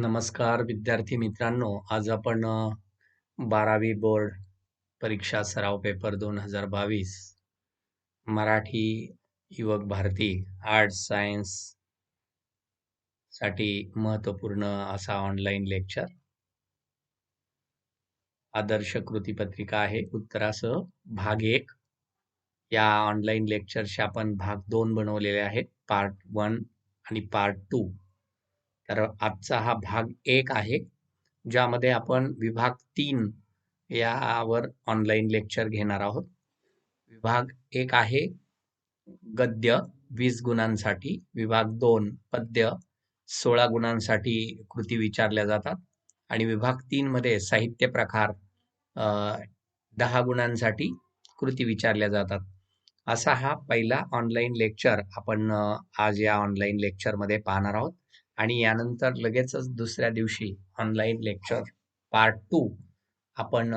नमस्कार विद्यार्थी मित्रांनो आज आपण बारावी बोर्ड परीक्षा सराव पेपर दोन हजार बावीस मराठी युवक भारती आर्ट्स सायन्ससाठी महत्त्वपूर्ण असा ऑनलाईन लेक्चर. आदर्श कृती पत्रिका आहे उत्तरासह भाग एक. या ऑनलाईन लेक्चरचे आपण भाग दोन बनवलेले आहेत पार्ट वन आणि पार्ट टू. तर आजचा हा भाग एक आहे ज्यामध्ये आपण विभाग तीन यावर ऑनलाईन लेक्चर घेणार आहोत. विभाग एक आहे गद्य वीस गुणांसाठी. विभाग दोन पद्य सोळा गुणांसाठी कृती विचारल्या जातात. आणि विभाग तीनमध्ये साहित्य प्रकार दहा गुणांसाठी कृती विचारल्या जातात. असा हा पहिला ऑनलाईन लेक्चर आपण आज या ऑनलाईन लेक्चरमध्ये पाहणार आहोत. आणि यानंतर लगेचच दुसऱ्या दिवशी ऑनलाईन लेक्चर पार्ट टू आपण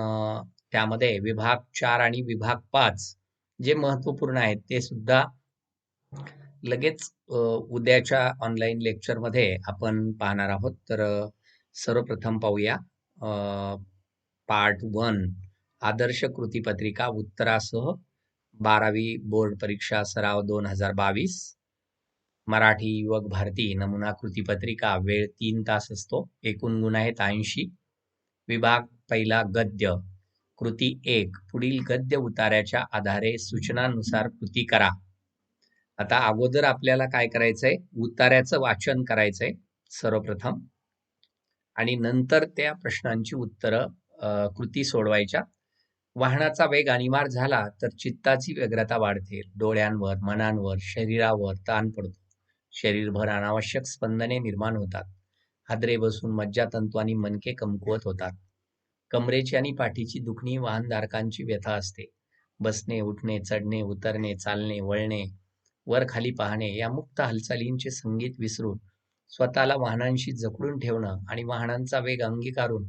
त्यामध्ये विभाग चार आणि विभाग पाच जे महत्त्वपूर्ण आहेत ते सुद्धा लगेच उद्याच्या ऑनलाईन लेक्चरमध्ये आपण पाहणार आहोत. तर सर्वप्रथम पाहूया पार्ट वन आदर्श कृती पत्रिका उत्तरासह बारावी बोर्ड परीक्षा सराव दोन हजार बावीस. मराठी युवक भारती नमुना कृती पत्रिका वेळ तीन तास असतो. एकूण गुण आहेत ऐंशी. विभाग पहिला गद्य. कृती एक. पुढील गद्य उतार्याच्या आधारे सूचनानुसार कृती करा. आता अगोदर आपल्याला काय करायचंय? उतार्याचं वाचन करायचंय सर्वप्रथम. आणि नंतर त्या प्रश्नांची उत्तरं कृती सोडवायच्या. वाहनाचा वेग अनिवार्य झाला तर चित्ताची व्यग्रता वाढते. डोळ्यांवर मनांवर शरीरावर ताण पडतो. शरीरभर अनावश्यक स्पंदने निर्माण होतात. हादरे बसून मज्जातंतू आणि मनके कमकुवत होतात. कमरेची आणि पाठीची दुखणी वाहनधारकांची व्यथा असते. बसणे उठणे चढणे उतरणे चालणे वळणे वर खाली पाहणे या मुक्त हालचालींचे संगीत विसरून स्वतःला वाहनांशी जखडून ठेवणं आणि वाहनांचा वेग अंगीकारून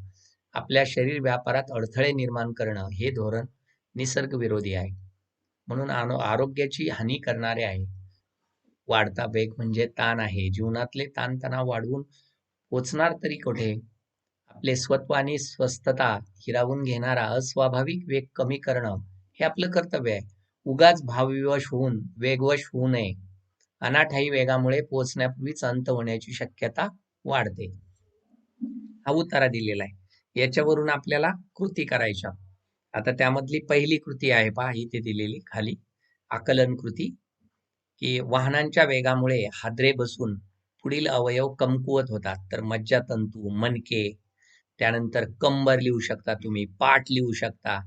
आपल्या शरीर व्यापारात अडथळे निर्माण करणं हे धोरण निसर्गविरोधी आहे. म्हणून आनो- आरोग्याची हानी करणारे आहे. वाढता वेग म्हणजे ताण आहे. जीवनातले ताणतणाव वाढवून पोचणार तरी कुठे? आपले स्वत्व आणि स्वस्थता हिरावून घेणारा अस्वाभाविक वेग कमी करणं हे आपलं कर्तव्य आहे. उगाच भावविवश होऊन वेगवश होऊ नये. अनाठाई वेगामुळे पोहोचण्यापूर्वीच अंत होण्याची शक्यता वाढते. हा उतारा दिलेला आहे. याच्यावरून आपल्याला कृती करायच्या. आता त्यामधली पहिली कृती आहे पहा इथे दिलेली खाली. आकलन कृती. की वाहनांच्या वेगामुळे हादरे बसून पुढील अवयव कमकुवत होतात. तर मज्जातंतू मनके त्यानंतर कंबर लिहू शकता तुम्ही पाठ लिहू शकता.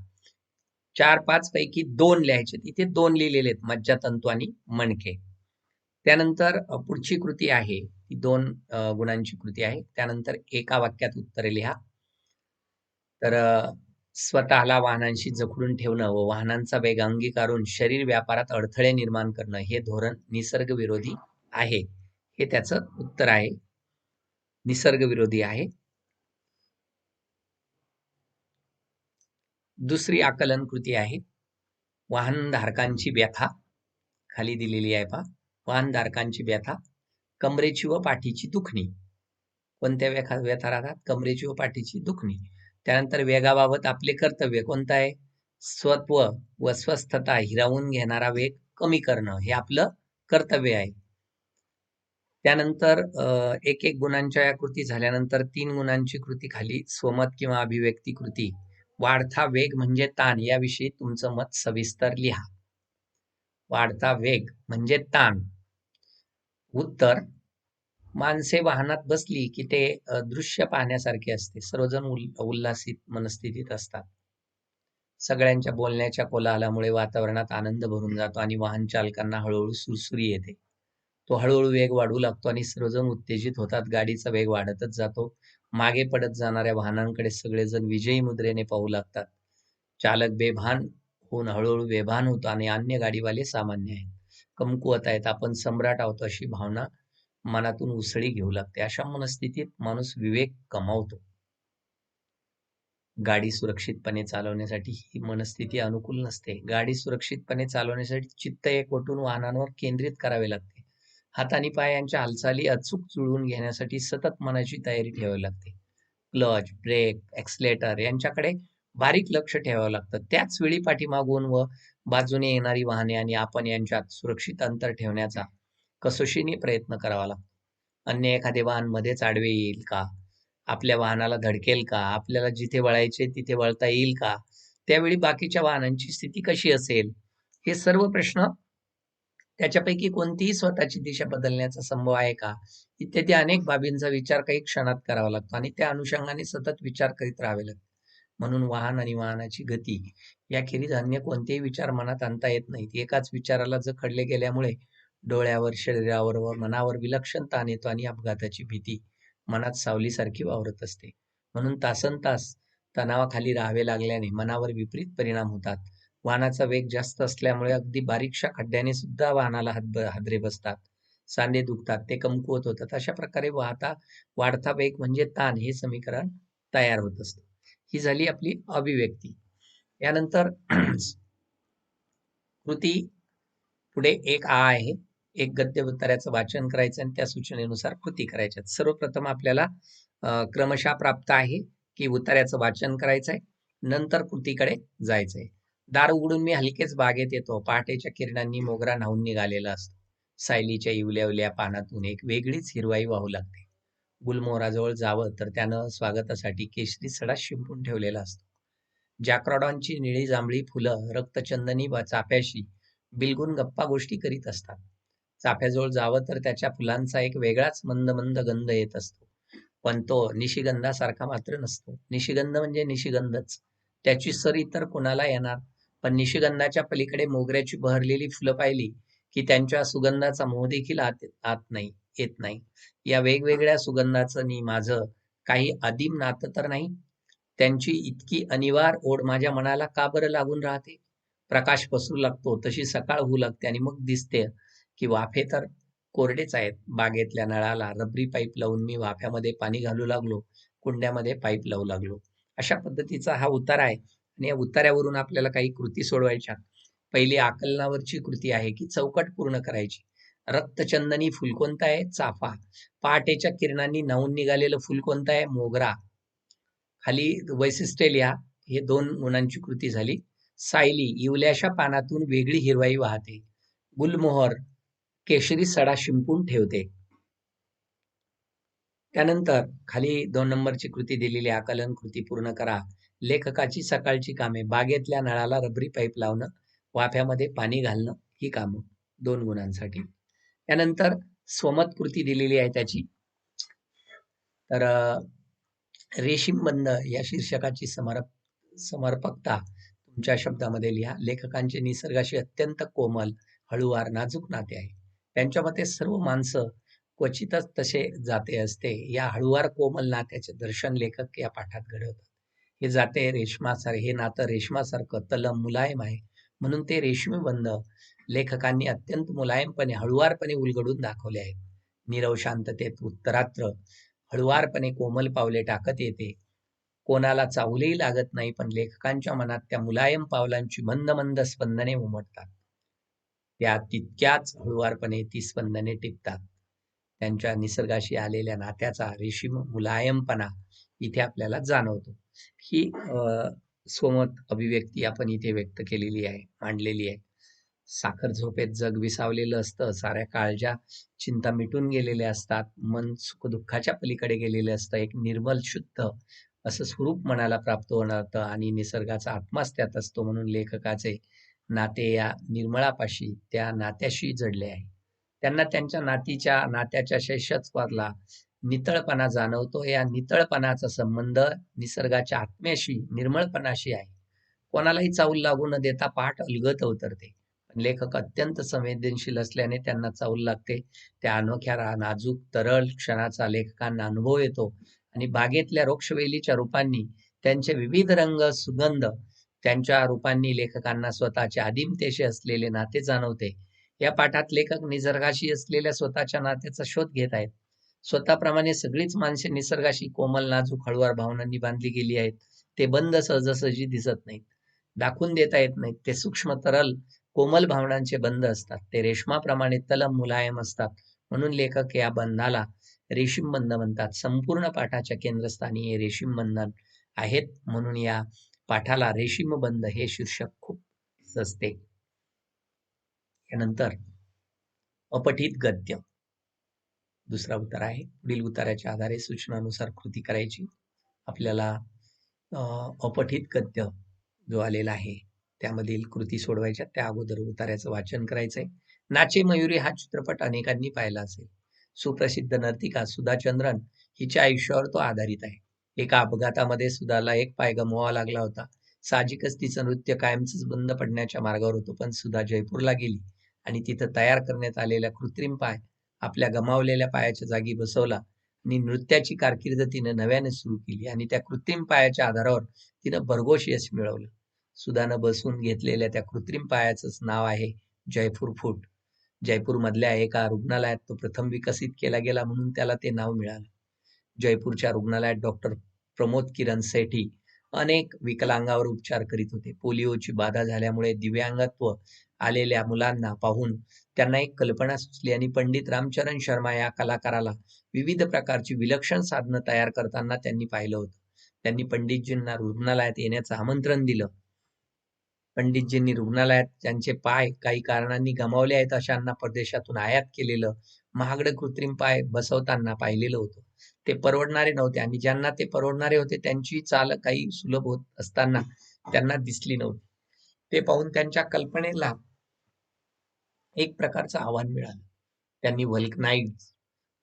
चार पाच पैकी दोन लिहायचे. इथे दोन लिहिलेले आहेत मज्जातंतू आणि मणके. त्यानंतर पुढची कृती आहे. ती दोन गुणांची कृती आहे. त्यानंतर एका वाक्यात उत्तरे लिहा. तर स्वतःला वाहनांशी जखडून ठेवणं व वाहनांचा वेग अंगीकारून शरीर व्यापारात अडथळे निर्माण करणं हे धोरण निसर्गविरोधी आहे. हे त्याचं उत्तर आहे. निसर्गविरोधी आहे. दुसरी आकलन कृती आहे. वाहनधारकांची व्यथा. खाली दिलेली आहे पहा. वाहनधारकांची व्यथा. कमरेची व पाठीची दुखणी. कोणत्या व्यथा व्यथा राहतात? कमरेची व पाठीची दुखणी. त्यानंतर वेगाबाबत आपले कर्तव्य कोणतं आहे स्वत्व व स्वस्थता हिरावून घेणारा वेग कमी करणं हे आपलं कर्तव्य आहे. त्यानंतर एक एक गुणांच्या या कृती झाल्यानंतर तीन गुणांची कृती खाली स्वमत किंवा अभिव्यक्ती कृती. वाढता वेग म्हणजे ताण याविषयी तुमचं मत सविस्तर लिहा. वाढता वेग म्हणजे ताण. उत्तर माणसे वाहनात बसली की ते दृश्य पाहण्यासारखे असते. सर्वजण उल उल्हासित मनस्थितीत असतात. सगळ्यांच्या बोलण्याच्या कोलाहलामुळे वातावरणात आनंद भरून जातो आणि वाहन चालकांना हळूहळू सुरसुरी येते. तो हळूहळू वेग वाढू लागतो आणि सर्वजण उत्तेजित होतात. गाडीचा वेग वाढतच जातो. मागे पडत जाणाऱ्या वाहनांकडे सगळेजण विजयी मुद्रेने पाहू लागतात. चालक बेभान होऊन हळूहळू बेभान होतो आणि अन्य गाडीवाले सामान्य आहेत. कमकुवत आहेत. आपण सम्राट आहोत अशी भावना मनातून उसळी घेऊ लागते. अशा मनस्थितीत माणूस विवेक कमावतो. गाडी सुरक्षितपणे चालवण्यासाठी ही मनस्थिती अनुकूल नसते. गाडी सुरक्षितपणे चालवण्यासाठी चित्त एकवटून वाहनांवर केंद्रित करावे लागते. हात आणि पाय यांच्या हालचाली अचूक जुळवून घेण्यासाठी सतत मनाची तयारी ठेवावी लागते. क्लच ब्रेक एक्सलेटर यांच्याकडे बारीक लक्ष ठेवावं लागतं. त्याच वेळी पाठीमागून व बाजूने येणारी वाहने आणि आपण यांच्यात सुरक्षित अंतर ठेवण्याचा कसोशीने प्रयत्न करावा लागतो. अन्य एखादे वाहन मध्येच आडवे येईल का? आपल्या वाहनाला धडकेल का? आपल्याला जिथे वळायचे तिथे वळता येईल का? त्यावेळी बाकीच्या वाहनांची स्थिती कशी असेल? हे सर्व प्रश्न त्याच्यापैकी कोणतीही स्वतःची दिशा बदलण्याचा संभव आहे का? इत्यादी अनेक बाबींचा विचार काही क्षणात करावा लागतो आणि त्या अनुषंगाने सतत विचार करीत राहावे लागते. म्हणून वाहन आणि वाहनाची गती याखेरीज अन्य कोणतेही विचार मनात आणता येत नाहीत. एकाच विचाराला जखडले गेल्यामुळे डोळ्यावर शरीरावर व मनावर विलक्षण ताण येतो आणि अपघाताची भीती मनात सावलीसारखी वावरत असते. म्हणून तासन तास तणावाखाली राहावे लागल्याने मनावर विपरीत परिणाम होतात. वाहनाचा वेग जास्त असल्यामुळे अगदी बारीकशा खड्ड्याने सुद्धा वाहनाला हात हादरे बसतात. सांधे दुखतात ते कमकुवत होतात. अशा प्रकारे वाहता वाढता वेग म्हणजे ताण हे समीकरण तयार होत असतं. ही झाली आपली अभिव्यक्ती. यानंतर कृती पुढे एक आ आहे. एक गद्य उत्तराचं वाचन करायचं आणि त्या सूचनेनुसार कृती करायच्या. सर्वप्रथम आपल्याला क्रमशः प्राप्त आहे की उतार्याचं वाचन करायचं आहे नंतर कृतीकडे जायचंय. दार उघडून मी हलकेच बागेत येतो. पहाटेच्या किरणांनी मोगरा न्हावून निघालेला असतो. सायलीच्या इवल्या पानातून एक वेगळीच हिरवाई वाहू लागते. गुलमोहराजवळ जावं तर त्यानं स्वागतासाठी केशरी सडा शिंपून ठेवलेला असतो. जॅक्रॉडॉनची निळी जांभळी फुलं रक्तचंदनी व चाप्याशी बिलगून गप्पा गोष्टी करीत असतात. चाफ्याजवळ जावं तर त्याच्या फुलांचा एक वेगळाच मंद मंद गंध येत असतो. पण तो निशिगंधासारखा मात्र नसतो. निशिगंध म्हणजे निशिगंधच. त्याची सर इतर कोणाला येणार? पण निशिगंधाच्या पलीकडे मोगऱ्याची बहरलेली फुलं पाहिली की त्यांच्या सुगंधाचा मोह देखील आत आत नाही येत नाही. या वेगवेगळ्या सुगंधाचं नि माझं काही आदिम नातं तर नाही? त्यांची इतकी अनिवार ओढ माझ्या मनाला का बरं लागून राहते? प्रकाश पसरू लागतो तशी सकाळ होऊ लागते आणि मग दिसते. की वाफे तर कोरडेच आहेत. बागेतल्या नळाला रबरी पाईप लावून मी वाफ्यामध्ये पाणी घालू लागलो कुंड्यामध्ये पाईप लावू लागलो. अशा पद्धतीचा हा उतारा आहे आणि या उतार्यावरून आपल्याला काही कृती सोडवायच्या पहिली आकलनावरची कृती आहे की चौकट पूर्ण करायची. रक्तचंदनी फुल कोणतं आहे? चाफा. पहाटेच्या किरणांनी नवून निघालेलं फुल कोणतं आहे? मोगरा. खाली वैशिष्ट्य लिहा हे दोन गुणांची कृती झाली. सायली इवल्याशा पानातून वेगळी हिरवाई वाहते. गुलमोहर केशरी सडा शिंपून ठेवते. त्यानंतर खाली दोन नंबरची कृती दिलेली आकलन कृती पूर्ण करा. लेखकाची सकाळची कामे बागेतल्या नळाला रबरी पाईप लावणं वाफ्यामध्ये पाणी घालणं ही कामं दोन गुणांसाठी. त्यानंतर स्वमत कृती दिलेली आहे त्याची. तर रेशीम बंद या शीर्षकाची समर्प समर्पकता तुमच्या शब्दामध्ये लिहा. लेखकांचे निसर्गाशी अत्यंत कोमल हळूवार नाजूक नाते आहे. त्यांच्या मते सर्व माणसं क्वचितच तसे जाते असते. या हळुवार कोमल नात्याचे दर्शन लेखक या पाठात घडवतात. हे जाते रेशमासारखे हे नातं रेशमासारखं तलम मुलायम आहे. म्हणून ते रेशमी बंध लेखकांनी अत्यंत मुलायमपणे हळुवारपणे उलगडून दाखवले आहेत. नीरव शांततेत उत्तरात्र हळुवारपणे कोमल पावले टाकत येते. कोणाला चावलेही लागत नाही पण लेखकांच्या मनात त्या मुलायम पावलांची मंद मंद स्पंदने उमटतात. त्या तितक्याच हळुवारपणे ती स्पंदने टिपतात. त्यांच्या निसर्गाशी आलेल्या नात्याचा रेशीम मुलायमपणा इथे आपल्याला जाणवतो. ही स्वमत अभिव्यक्ती आपण इथे व्यक्त केलेली आहे मांडलेली आहे. साखर झोपेत जग विसावलेलं असतं साऱ्या काळजा चिंता मिटून गेलेल्या असतात मन सुखदुःखाच्या पलीकडे गेलेले असतं एक निर्मल शुद्ध असं स्वरूप मनाला प्राप्त होणार आणि निसर्गाचा आत्माच त्यात असतो म्हणून लेखकाचे नाते या निर्मळापाशी त्या नात्याशी जडले आहे. त्यांना त्यांच्या नातीच्या नात्याच्या शैशत्वातला नितळपणा जाणवतो. या नितळपणाचा संबंध निसर्गाच्या आत्म्याशी निर्मळपणाशी आहे. कोणालाही चाऊल लागू न देता पाठ अलगत उतरते लेखक अत्यंत संवेदनशील असल्याने त्यांना चाऊल लागते. त्या अनोख्या नाजूक तरल क्षणाचा लेखकांना अनुभव येतो. आणि बागेतल्या रोक्षवेलीच्या रूपांनी त्यांचे विविध रंग सुगंध त्यांच्या रूपांनी लेखकांना स्वतःचे आदिमतेशी असलेले नाते जाणवते. या पाठात लेखक निसर्गाशी असलेल्या स्वतःच्या नात्याचा शोध घेत आहेत. स्वतःप्रमाणे सगळीच माणसे निसर्गाशी कोमल नाजूक हळुवार भावनांनी बांधली गेली आहेत. ते बंद सहजासहजी दिसत नाहीत. दाखवून देता येत नाहीत. ते सूक्ष्म तरल कोमल भावनांचे बंद असतात. ते रेशमाप्रमाणे तलम मुलायम असतात. म्हणून लेखक या बंधाला रेशीम बंध म्हणतात. संपूर्ण पाठाच्या केंद्रस्थानी हे रेशीम बंधन आहेत म्हणून या पाठाला रेशीम बंध हे शीर्षक खूप सजते. यानंतर अपठित गद्य. दुसरा उतार आहे. पुढील उताराच्या आधारे सूचनानुसार कृती करायची. आपल्याला अपठित गद्य जो आलेला आहे त्यामधील कृती सोडवायच्या. त्या अगोदर उतार्याचं वाचन करायचंय. नाचे मयुरी हा चित्रपट अनेकांनी पाहिला असेल. सुप्रसिद्ध नर्तिका सुधा चंद्रन हिच्या आयुष्यावर तो आधारित आहे. एका अपघातामध्ये सुधाला एक पाय गमवावा लागला होता. साहजिकच तिचं नृत्य कायमच बंद पडण्याच्या मार्गावर होतं पण सुधा जयपूरला गेली आणि तिथं तयार करण्यात आलेला कृत्रिम पाय आपल्या गमावलेल्या पायाच्या जागी बसवला आणि नृत्याची कारकीर्द तिनं नव्याने सुरू केली आणि त्या कृत्रिम पायाच्या आधारावर तिनं भरघोष यश मिळवलं. सुधानं बसून घेतलेल्या त्या कृत्रिम पायाचंच नाव आहे जयपूर फूट जयपूरमधल्या एका रुग्णालयात तो प्रथम विकसित केला गेला म्हणून त्याला ते नाव मिळालं. जयपूरच्या रुग्णालयात डॉक्टर प्रमोद किरण सेठी अनेक विकलांगावर उपचार करीत होते. पोलिओची बाधा झाल्यामुळे दिव्यांगत्व आलेल्या मुलांना पाहून त्यांना एक कल्पना सुचली आणि पंडित रामचरण शर्मा या कलाकाराला विविध प्रकारची विलक्षण साधनं तयार करताना त्यांनी पाहिलं होतं. त्यांनी पंडितजींना रुग्णालयात येण्याचं आमंत्रण दिलं. पंडितजींनी रुग्णालयात त्यांचे पाय काही कारणांनी गमावले आहेत अशांना परदेशातून आयात केलेलं महागडं कृत्रिम पाय बसवताना पाहिलेलं होतं. ते परवडणारे नव्हते. आणि ज्यांना ते परवडणारे होते त्यांची चाल काही सुलभ होत असताना त्यांना दिसली नव्हती. ते पाहून त्यांच्या कल्पनेला एक प्रकारचं आव्हान मिळालं. त्यांनी व्हल्कनाईड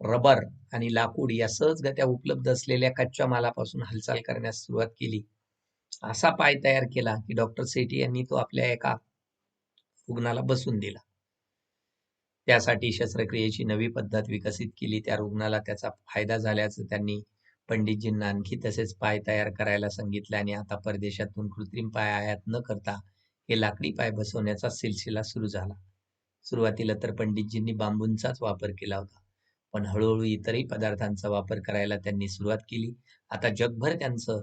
रबर आणि लाकूड या सहजगत्या उपलब्ध असलेल्या कच्च्या मालापासून हालचाल करण्यास सुरुवात केली. असा पाय तयार केला की डॉक्टर सेठी यांनी तो आपल्या एका रुग्णाला बसून दिला. त्यासाठी शस्त्रक्रियेची नवी पद्धत विकसित केली. त्या रुग्णाला त्याचा फायदा झाल्याचं त्यांनी पंडितजींना आणखी तसेच पाय तयार करायला सांगितले आणि आता परदेशातून कृत्रिम पाय आयात न करता हे लाकडी पाय बसवण्याचा सिलसिला सुरू झाला. सुरुवातीला तर पंडितजींनी बांबूंचाच वापर केला होता पण हळूहळू इतरही पदार्थांचा वापर करायला त्यांनी सुरुवात केली. आता जगभर त्यांचं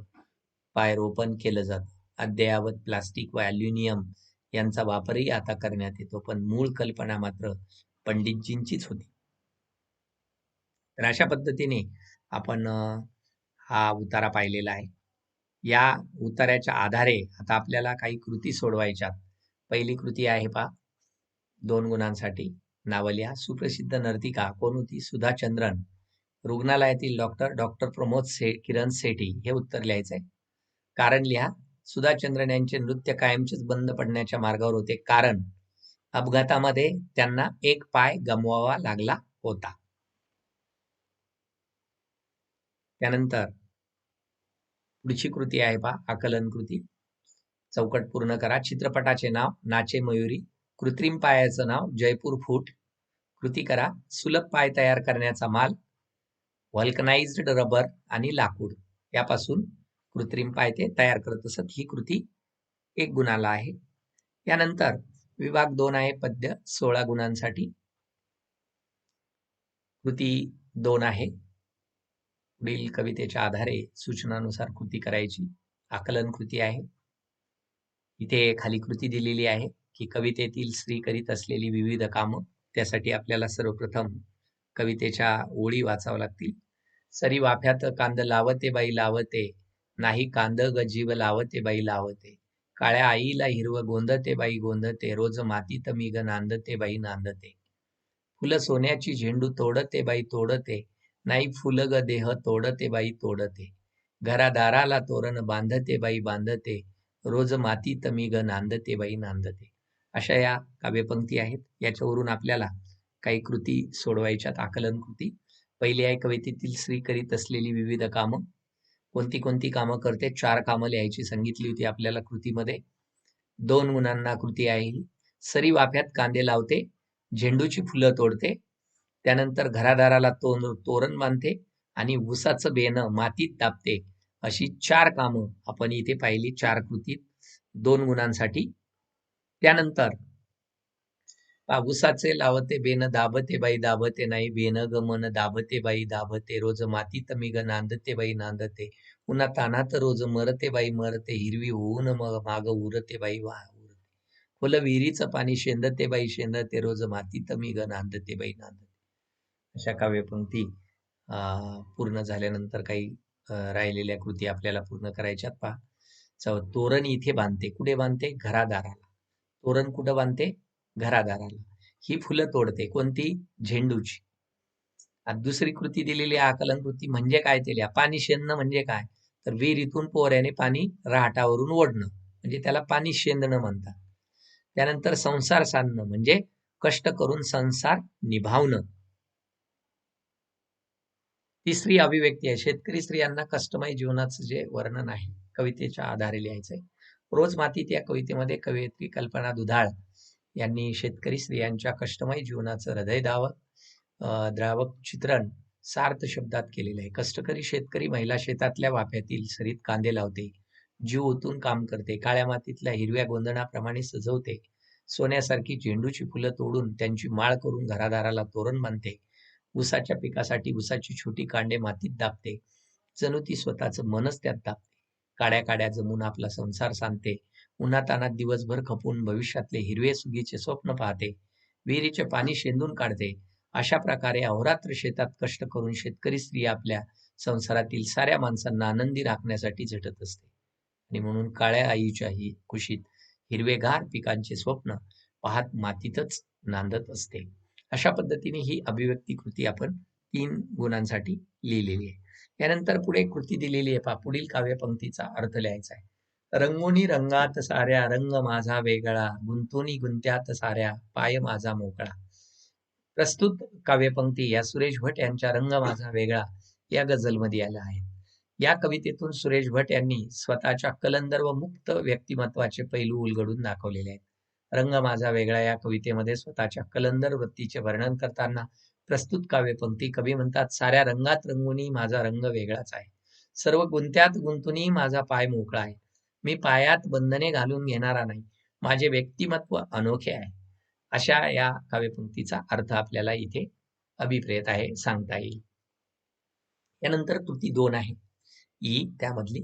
पाय रोपण केलं जातं. अद्ययावत प्लास्टिक व अल्युमिनियम यांचा वापरही आता करण्यात येतो पण मूळ कल्पना मात्र पंडितजींचीच होती. तर अशा पद्धतीने आपण हा उतारा पाहिलेला आहे. या उतार्याच्या आधारे आता आपल्याला काही कृती सोडवायच्यात. पहिली कृती आहे पा दोन गुणांसाठी नावलिया सुप्रसिद्ध नर्तिका कोण होती सुधा चंद्रन रुग्णालयातील डॉक्टर डॉक्टर प्रमोद से किरण सेठी हे उत्तर लिहायचंय. कारण लिहा सुधा चंद्रन यांचे नृत्य कायमचेच बंद पडण्याच्या मार्गावर होते. कारण अपघातामध्ये त्यांना एक पाय गमवावा लागला होता. त्यानंतर पुढची कृती आहे पा आकलन कृती. चौकट पूर्ण करा. चित्रपटाचे नाव नाचे मयुरी. कृत्रिम पायाचं नाव जयपूर फूट. कृती करा. सुलभ पाय तयार करण्याचा माल. व्हल्कनाइज्ड रबर आणि लाकूड. यापासून कृत्रिम पाय ते तयार करत असत. ही कृती एक गुणाला आहे. यानंतर विभाग दोन आहे पद्य सोळा गुणांसाठी. कृती दोन आहे. पुढील कवितेच्या आधारे सूचनानुसार कृती करायची. आकलन कृती आहे. इथे खाली कृती दिलेली आहे की कवितेतील स्त्री करीत असलेली विविध कामं त्यासाठी आपल्याला सर्वप्रथम कवितेच्या ओळी वाचाव्या लागतील. सरी वाफ्यात कांद लावते बाई लावते नाही कांद गजीव लावते बाई लावते. काळ्या आईला हिरव गोंधते बाई गोंधते रोज मातीत मीग नांदते बाई नांदते. फुलं सोन्याची झेंडू तोडते बाई तोडते नाही फुल ग देह तोडते बाई तोडते. घरादाराला तोरण बांधते बाई बांधते रोज मातीत ग नांदते बाई नांदते. अशा या काव्यपंक्ती आहेत. याच्यावरून आपल्याला काही कृती सोडवायच्यात आकलन कृती. पहिली आहे कवितेतील स्त्री करीत असलेली विविध कामं. कोणती कोणती कामं करते? चार कामं लिहायची सांगितली होती आपल्याला कृतीमध्ये. दोन गुणांना कृती आहे. सरी वाफ्यात कांदे लावते. झेंडूची फुलं तोडते. त्यानंतर घरादाराला तोन तोरण बांधते आणि ऊसाचं बेनं मातीत तापते अशी चार कामं आपण इथे पाहिली चार कृतीत दोन गुणांसाठी त्यानंतर पाऊसाचे लावते बेन दाबते बाई दाबते नाही बेन ग मन दाबते बाई दाबते रोज मातीत मी ग नांदते बाई नांदते. पुन्हा तानात रोज मरते बाई मरते हिरवी होऊन मग माग उरते बाई वा उरते. फुल विहिरीचं पाणी शेंदते बाई शेंदते रोज मातीत मी ग नांदते बाई नांदते. अशा काव्यपंक्ती अं, पूर्ण झाल्यानंतर काही राहिलेल्या कृती आपल्याला पूर्ण करायच्यात पहा. तोरण इथे बांधते. कुठे बांधते? घरादाराला. तोरण कुठं बांधते? घरादाराला ही फुलं तोडते कोणती? झेंडूची. दुसरी कृती दिलेली आहे आकलन कृती म्हणजे काय दिली लिहा पाणी शेंदणं म्हणजे काय? तर विहिरीतून पोहऱ्याने पाणी रहाटावरून ओढणं म्हणजे त्याला पाणी शेंदणं म्हणतात. त्यानंतर संसार साधणं म्हणजे कष्ट करून संसार निभावणं. तिसरी अभिव्यक्ती आहे शेतकरी स्त्रियांना कष्टमय जीवनाचं जे वर्णन आहे कवितेच्या आधारे लिहायचंय. रोज मातीत या कवितेमध्ये कवयित्री कल्पना दुधाळ यांनी शेतकरी स्त्रियांच्या कष्टमय जीवनाचं हृदयदावक अं, द्रावक चित्रण सार्थ शब्दात केलेलं आहे. कष्टकरी शेतकरी महिला शेतातल्या वाफ्यातील सरीत कांदे लावते जीव ओतून काम करते काळ्या मातीतल्या हिरव्या गोंधणाप्रमाणे सजवते सोन्यासारखी झेंडूची फुलं तोडून त्यांची माळ करून घरादाराला तोरण बांधते ऊसाच्या पिकासाठी ऊसाची छोटी कांडे मातीत दाबते जणू ती स्वतःचं मनच त्यात दाबते काड्या काड्या जमून आपला संसार सांगते उन्हातानात दिवसभर खपून भविष्यातले हिरवे सुगीचे स्वप्न पाहते. विहिरीचे पाणी शेंदून काढते. अशा प्रकारे अहोरात्र शेतात कष्ट करून शेतकरी स्त्री आपल्या संसारातील साऱ्या माणसांना आनंदी राखण्यासाठी झटत असते. आणि म्हणून काळ्या आईच्याही कुशीत हिरवेगार पिकांचे स्वप्न पाहत मातीतच नांदत असते. अशा पद्धतीने ही अभिव्यक्ती कृती आपण तीन गुणांसाठी लिहिलेली आहे. त्यानंतर पुढे कृती दिलेली आहे. पा पुढील काव्यपंक्तीचा अर्थ लिहायचा आहे. रंगोनी रंगात साऱ्या रंग माझा वेगळा गुंतोनी गुंत्यात साऱ्या पाय माझा मोकळा. प्रस्तुत काव्यपंक्ती या सुरेश भट यांच्या रंग माझा वेगळा या गझलमध्ये आल्या आहेत. या कवितेतून सुरेश भट यांनी स्वतःच्या कलंदर व मुक्त व्यक्तिमत्वाचे पैलू उलगडून दाखवलेले आहेत. रंग माझा वेगळा या कवितेमध्ये स्वतःच्या कलंदर वृत्तीचे वर्णन करताना प्रस्तुत काव्यपंक्ती कवी म्हणतात साऱ्या रंगात रंगुनी माझा रंग वेगळाच आहे. सर्व गुंत्यात गुंतुनी माझा पाय मोकळा आहे. मी पायात बंधने घालून घेणारा नाही. माझे व्यक्तिमत्व अनोखे आहे. अशा या काव्यपंक्तीचा अर्थ आपल्याला इथे अभिप्रेत आहे सांगता येईल. यानंतर कृती दोन आहे. ही त्यामधली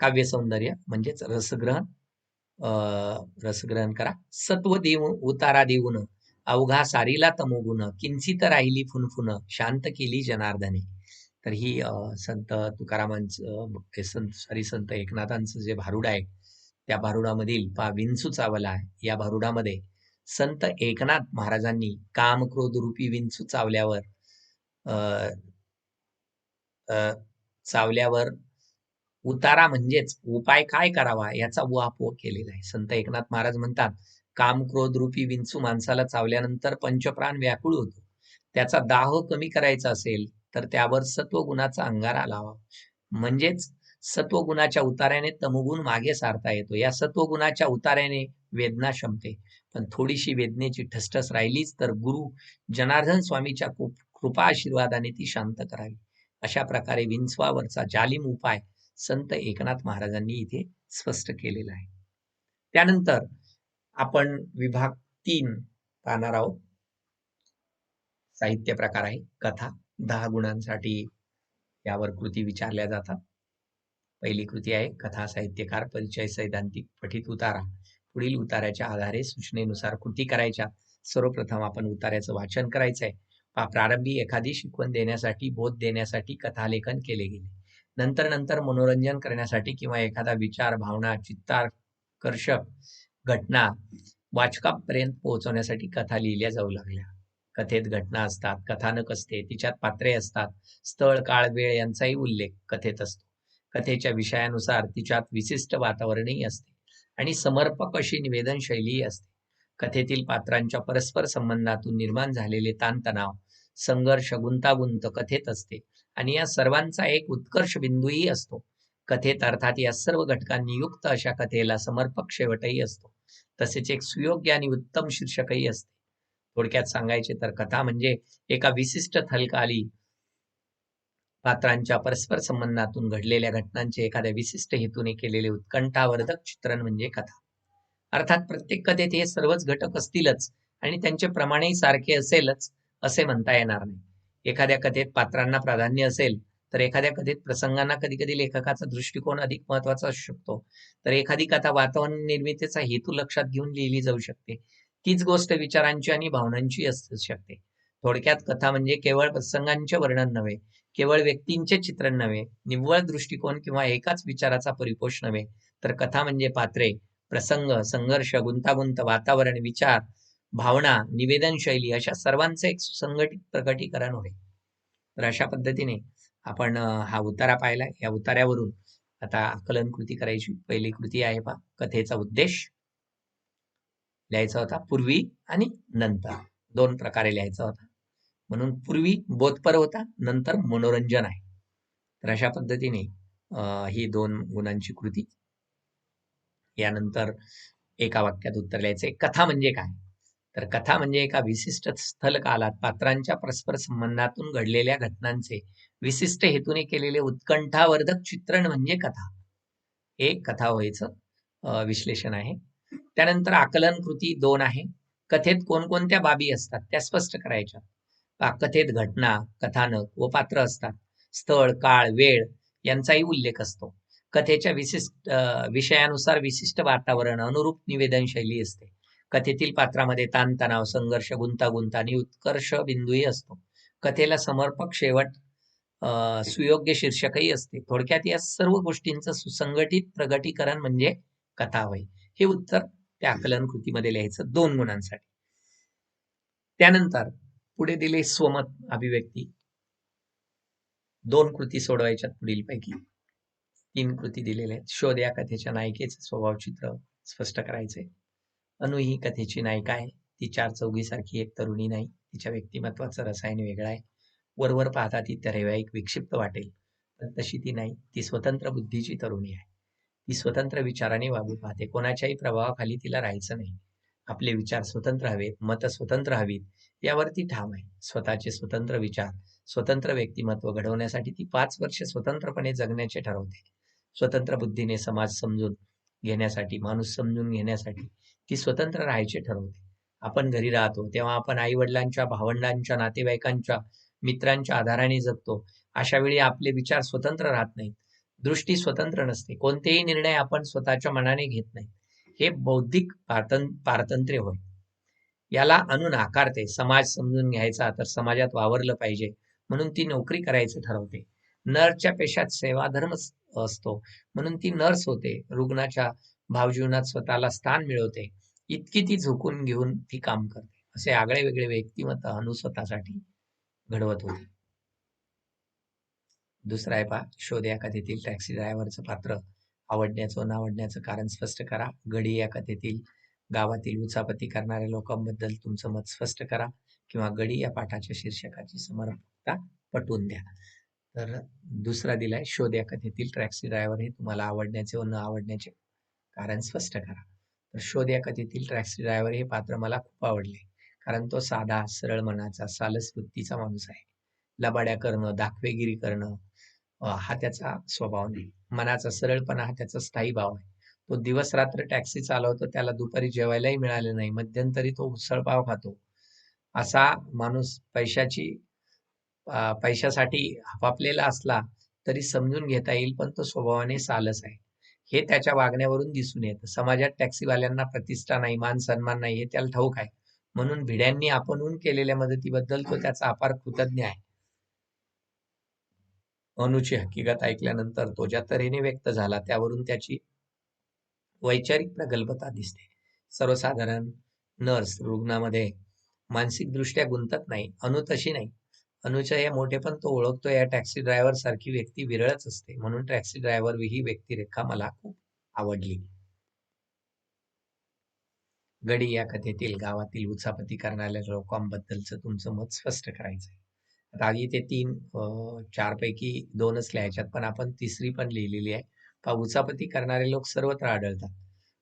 काव्य सौंदर्य म्हणजेच रसग्रहण. अं, रसग्रहण करा. सत्व देऊन उतारा देऊन अवघा सारीला तमोगुण किंचित राहिली फुनफुन शांत केली जनार्दने. तर ही संत तुकारामांचं संत सॉरी संत एकनाथांचं जे भारुड आहे त्या भारुडामधील पा विंचू चावला या भारुडामध्ये संत एकनाथ महाराजांनी काम क्रोध रूपी विंचू चावल्यावर अं, अं, चावल्यावर उतारा म्हणजेच उपाय काय करावा याचा उहापोह केलेला आहे. संत एकनाथ महाराज म्हणतात काम क्रोध रूपी विंचू माणसाला चावल्यानंतर पंचप्राण व्याकुळ होतो. त्याचा दाह कमी करायचा असेल तर त्यावर सत्वगुणाचा अंगारा लावा म्हणजेच सत्वगुणाच्या उतार्याने तमगुण मागे सारता येतो. या सत्वगुणाच्या उतार्याने वेदना शमते पण थोडीशी वेदनेची ठसठस राहिलीच तर गुरु जनार्दन स्वामीच्या कृपा आशीर्वादाने ती शांत करावी. अशा प्रकारे विंचवावरचा जालिम उपाय संत एकनाथ महाराजांनी इथे स्पष्ट केलेला आहे. त्यानंतर आपण विभाग तीन पाहणार आहोत. साहित्य प्रकार आहे कथा दहा गुणांसाठी यावर कृती विचारल्या जातात. पहिली कृती आहे कथा साहित्यकार परिचय सैद्धांतिक पठित उतारा. पुढील उतार्याच्या आधारे सूचनेनुसार कृती करायच्या. सर्वप्रथम आपण उतार्याचं वाचन करायचं आहे पा- प्रारंभी एखादी शिकवण देण्यासाठी बोध देण्यासाठी कथालेखन केले गेले. नंतर नंतर मनोरंजन करण्यासाठी किंवा एखादा विचार भावना चित्ताकर्षक घटना वाचकापर्यंत पोहोचवण्यासाठी कथा लिहिल्या जाऊ लागल्या. कथेत घटना असतात कथानक असते तिच्यात पात्रे असतात स्थळ काळ वेळ यांचाही उल्लेख कथेत असतो. कथेच्या विषयानुसार तिच्यात विशिष्ट वातावरणही असते आणि समर्पक अशी निवेदन शैलीही असते. कथेतील पात्रांच्या परस्पर संबंधातून निर्माण झालेले ताणतणाव संघर्ष गुंतागुंत कथेत असते आणि या सर्वांचा एक उत्कर्ष बिंदूही असतो. कथेत अर्थात या सर्व घटकांनी युक्त अशा कथेला समर्पक शेवटही असतो. तसेच एक सुयोग्य आणि उत्तम शीर्षकही असते. थोडक्यात सांगायचे तर कथा म्हणजे एका विशिष्ट थलकाली पात्रांच्या परस्पर संबंधातून घडलेल्या घटनांचे एखाद्या विशिष्ट हेतूने केलेले उत्कंठावर्धक चित्रण म्हणजे कथा. अर्थात प्रत्येक कथेत हे सर्वच घटक असतीलच आणि त्यांचे प्रमाणही सारखे असेलच असे म्हणता येणार नाही. एखाद्या कथेत पात्रांना प्राधान्य असेल तर एखाद्या कथेत प्रसंगांना कधी कधी लेखकाचा दृष्टिकोन अधिक महत्त्वाचा असू शकतो. तर एखादी कथा वातावरण निर्मितीचा हेतू लक्षात घेऊन लिहिली जाऊ शकते. तीच गोष्ट विचारांची आणि भावनांची असू शकते. थोडक्यात कथा म्हणजे केवळ प्रसंगांचे वर्णन नव्हे केवळ व्यक्तींचे चित्रण नव्हे निव्वळ दृष्टिकोन किंवा एकाच विचाराचा परिपोष नव्हे तर कथा म्हणजे पात्रे प्रसंग संघर्ष गुंतागुंत वातावरण विचार भावना निवेदन शैली अशा सर्वांचं एक सुसंघटित प्रकटीकरण होय. तर अशा पद्धतीने आपण हा उतारा पाहिला या उतार्यावरून आता आकलन कृती करायची. पहिली कृती आहे पा कथेचा उद्देश. लिहायचा होता. पूर्वी आणि नंतर. दोन प्रकारे लिहायचा होता. म्हणून पूर्वी बोधपर होता नंतर मनोरंजन आहे. तर अशा पद्धतीने ही दोन गुणांची कृती. यानंतर एका वाक्यात उत्तर लिहायचे कथा म्हणजे काय? तर कथा म्हणजे एका विशिष्ट स्थल कालात पात्रांच्या परस्पर संबंधातून घडलेल्या घटनांचे विशिष्ट हेतूने केलेले उत्कंठावर्धक चित्रण म्हणजे कथा. हे कथा व्हायचं विश्लेषण आहे. त्यानंतर आकलन कृती दोन आहे. कथेत कोणकोणत्या बाबी असतात त्या स्पष्ट करायच्या. कथेत घटना कथानक व पात्र असतात. स्थळ काळ वेळ यांचाही उल्लेख असतो. कथेच्या विशिष्ट विषयानुसार विशिष्ट वातावरण अनुरूप निवेदन शैली असते. कथेतील पात्रामध्ये ताणतणाव संघर्ष गुंतागुंत आणि उत्कर्ष बिंदूही असतो. कथेला समर्पक शेवट सुयोग्य शीर्षकही असते. थोडक्यात या सर्व गोष्टींचं सुसंघटित प्रगटीकरण म्हणजे कथा होय. हे उत्तर त्या आकलन कृतीमध्ये लिहायचं दोन गुणांसाठी. त्यानंतर पुढे दिले स्वमत अभिव्यक्ती. दोन कृती सोडवायच्यात पुढील पैकी तीन कृती दिलेल्या आहेत. शोध या कथेच्या नायिकेचं स्वभाव चित्र स्पष्ट करायचे अनु ही कथेची नायिका आहे. ती चार चौघीसारखी एक तरुणी नाही. तिच्या व्यक्तिमत्वाचं रसायन वेगळं आहे. वरवर पाहता ती एक विक्षिप्त वाटेल. पण तशी ती नाही. ती स्वतंत्र बुद्धीची तरुणी आहे. ती स्वतंत्र विचाराने वागू पाहते. कोणाच्याही प्रभावाखाली तिला राहायचं नाही. आपले विचार स्वतंत्र हवेत मत स्वतंत्र हवीत यावरती ठाम आहे. स्वतःचे स्वतंत्र विचार स्वतंत्र व्यक्तिमत्व घडवण्यासाठी ती पाच वर्ष स्वतंत्रपणे जगण्याचे ठरवते. स्वतंत्र बुद्धीने समाज समजून घेण्यासाठी माणूस समजून घेण्यासाठी ती स्वतंत्र राहायचे ठरवते. आपण घरी राहतो तेव्हा आपण आई वडिलांच्या भावंडांच्या नातेवाईकांच्या मित्रांच्या आधाराने जगतो. अशा वेळी आपले विचार स्वतंत्र राहत नाहीत. दृष्टी स्वतंत्र नसते. कोणतेही निर्णय आपण स्वतःच्या मनाने घेत नाही. हे बौद्धिक पारतंत्र्य होय. याला अनु नाकारते समाज समजून घ्यायचा तर समाजात वावरलं पाहिजे. म्हणून ती नोकरी करायचं ठरवते. नर्सच्या पेशात सेवाधर्म असतो. म्हणून ती नर्स होते. रुग्णाच्या भावजीवनात स्वतःला स्थान मिळवते. इतकी ती झोकून घेऊन ती काम करते. असे आगळे वेगळे व्यक्तिमत्व अनु स्वतःसाठी घडवत होते. दुसरा आहे पा शोध या कथेतील टॅक्सी ड्रायव्हरचं पात्र. आवडण्याचं नावडण्याचं कारण स्पष्ट करा. गडी या कथेतील गावातील उचापती करणाऱ्या लोकांबद्दल तुमचं मत स्पष्ट करा किंवा गडी या पाठाच्या शीर्षकाची समर्पकता पटवून द्या. तर दुसरा दिलाय शोध या कथेतील टॅक्सी ड्रायव्हर हे तुम्हाला आवडण्याचे व न आवडण्याचे कारण स्पष्ट करा. तर शोध या कथेतील टॅक्सी ड्रायव्हर हे पात्र मला खूप आवडले. कारण तो साधा सरळ मनाचा सालस वृत्तीचा माणूस आहे. लबाड्या करणं दाखवेगिरी करणं हा. त्याचा स्वभाव नाही. मनाचा सरळपणा हा त्याचा स्थायी भाव आहे. तो दिवस रात्र टॅक्सी चालवतो त्याला दुपारी जेवायलाही मिळाले नाही. मध्यंतरी तो उसळपाव खातो. असा माणूस पैशाची पैशासाठी हपापलेला असला तरी समजून घेता येईल पण तो स्वभावाने सालस आहे. हे त्याच्या वागण्यावरून दिसून येतं. समाजात टॅक्सीवाल्यांना प्रतिष्ठा नाही मान सन्मान नाही हे त्याला ठाऊक आहे. म्हणून भिड्यांनी आपणहून केलेल्या मदतीबद्दल तो त्याचा अपार कृतज्ञ आहे. अनुची हकीकत ऐकल्यानंतर तो ज्या तऱ्हेने व्यक्त झाला त्यावरून त्याची वैचारिक प्रगल्भता दिसते. सर्वसाधारण नर्स रुग्णामध्ये मानसिक दृष्ट्या गुंतत नाही अनु तशी नाही. अनुच्या या मोठेपण तो ओळखतो या टॅक्सी ड्रायव्हर सारखी व्यक्ती विरळच असते. म्हणून टॅक्सी ड्रायव्हर ही व्यक्तिरेखा मला खूप आवडली. गडी या कथेतील गावातील उचापती करणाऱ्या लोकांबद्दलचं तुमचं मत स्पष्ट करायचंय. आधी ते तीन चार पैकी दोनच लिहायच्यात पण आपण तिसरी पण लिहिलेली आहे. का उचापती करणारे लोक सर्वत्र आढळतात.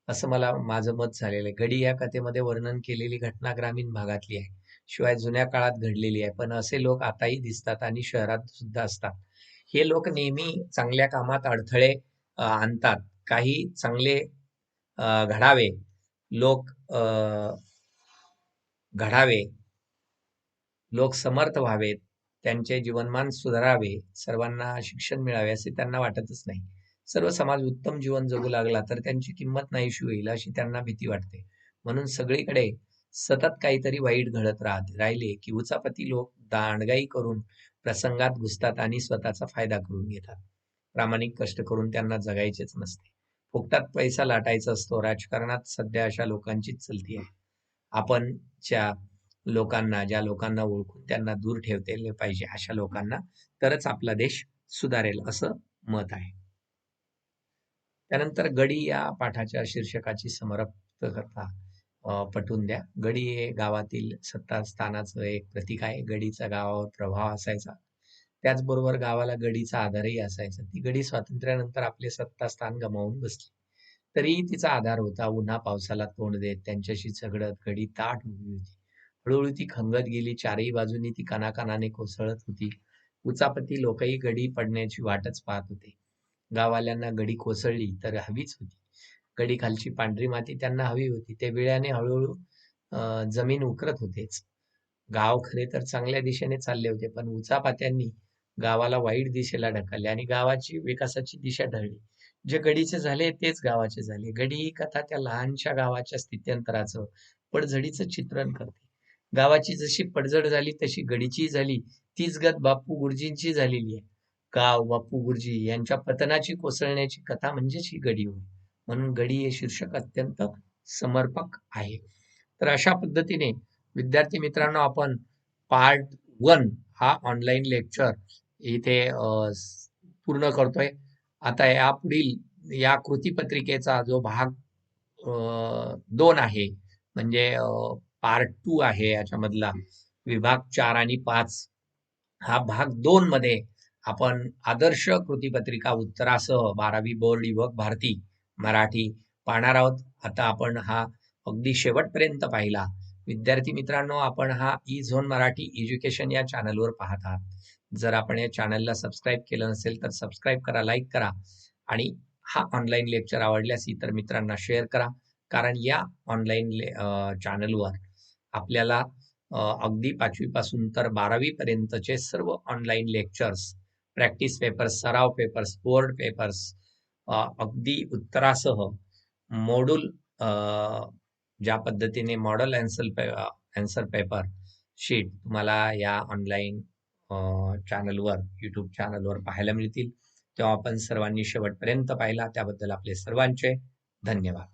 असं मला माझं मत झालेलं आहे. गडी या कथेमध्ये वर्णन केलेली घटना ग्रामीण भागातली आहे. शिवाय जुन्या काळात घडलेली आहे. पण असे लोक आताही दिसतात आणि शहरात सुद्धा असतात. हे लोक नेहमी चांगल्या कामात अडथळे आणतात. काही चांगले घडावे लोक घडावे लोक समर्थ व्हावेत. त्यांचे जीवनमान सुधारावे सर्वांना शिक्षण मिळावे असे त्यांना वाटतच नाही. सर्व समाज उत्तम जीवन जगू लागला तर त्यांची किंमत नाहीशी होईल अशी त्यांना भीती वाटते. म्हणून सगळीकडे सतत काहीतरी वाईट घडत राहत राहिले की उचापती लोक दांडगाई करून प्रसंगात घुसतात आणि स्वतःचा फायदा करून घेतात. प्रामाणिक कष्ट करून त्यांना जगायचेच नसते. फुकटात पैसा लाटायचा असतो. राजकारणात सध्या अशा लोकांचीच चलती आहे. आपण ज्या लोकांना ज्या लोकांना ओळखून त्यांना दूर ठेवते पाहिजे अशा लोकांना तरच आपला देश सुधारेल असं मत आहे. त्यानंतर गडी या पाठाच्या शीर्षकाची समर्थकता पटवून द्या. गडी हे गावातील सत्ता स्थानाचं एक प्रतीक आहे. गडीचा गावावर प्रभाव असायचा. त्याचबरोबर गावाला गडीचा आधारही असायचा. ती गडी स्वातंत्र्यानंतर आपले सत्ता स्थान गमावून बसली. तरीही तिचा आधार होता. उन्हा पावसाला तोंड देत त्यांच्याशी झगडत गडी ताट उभी होती. हळूहळू ती खंगत गेली. चारही बाजूनी ती कनाकनाने कोसळत होती. उचापती लोकही गडी पडण्याची वाटच पाहत होते. गाववाल्यांना गडी कोसळली तर हवीच होती. गडी खालची पांढरी माती त्यांना हवी होती. ते वेळाने हळूहळू जमीन उकरत होतेच. गाव खरे तर चांगल्या दिशेने चालले होते पण उचापात्यांनी गावाला वाईट दिशेला ढकलले आणि गावाची विकासाची दिशा ढळली. जे गडीचे झाले तेच गावाचे झाले. गडी ही कथा त्या लहानशा गावाच्या स्थित्यंतराचं पडझडीचं चित्रण करते. गावाची जशी पडझड झाली तशी गडीची झाली. तीच गत बापू गुरुजींची झालेली आहे. गाव बापू गुरुजी यांच्या पतनाची कोसळण्याची कथा म्हणजेच ही गडी होय. म्हणून गडी हे शीर्षक अत्यंत समर्पक आहे. तर अशा पद्धतीने विद्यार्थी मित्रांनो आपण पार्ट वन हा ऑनलाईन लेक्चर इथे पूर्ण करतोय. आता या पुढील या कृतीपत्रिकेचा जो भाग दोन आहे म्हणजे पार्ट टू आहे याच्यामधला. विभाग चार आणि पाच. हा भाग दोन मध्ये आपण आदर्श कृतीपत्रिका उत्तरासह बारावी बोर्ड युवक भारती मराठी पाहणार आहोत. आता आपण हा अगदी शेवटपर्यंत पाहिला. विद्यार्थी मित्रांनो आपण हा ई झोन मराठी एज्युकेशन या चॅनलवर पाहत आहात. जर आपण या चॅनलला सबस्क्राईब केलं नसेल तर सबस्क्राईब करा लाईक करा आणि हा ऑनलाईन लेक्चर आवडल्यास इतर मित्रांना शेअर करा. कारण या ऑनलाईन चॅनलवर आपल्याला अगदी पाचवीपासून तर बारावी पर्यंतचे सर्व ऑनलाईन लेक्चर्स प्रॅक्टिस पेपर्स सराव पेपर्स बोर्ड पेपर्स अगदी उत्तरासह मॉड्यूल ज्या पद्धतीने मॉडल अँसर पे अँसर पेपर शीट तुम्हाला या ऑनलाईन चॅनलवर यूट्यूब चॅनलवर पाहायला मिळतील. तेव्हा आपण सर्वांनी शेवटपर्यंत पाहिला. त्याबद्दल आपले सर्वांचे धन्यवाद.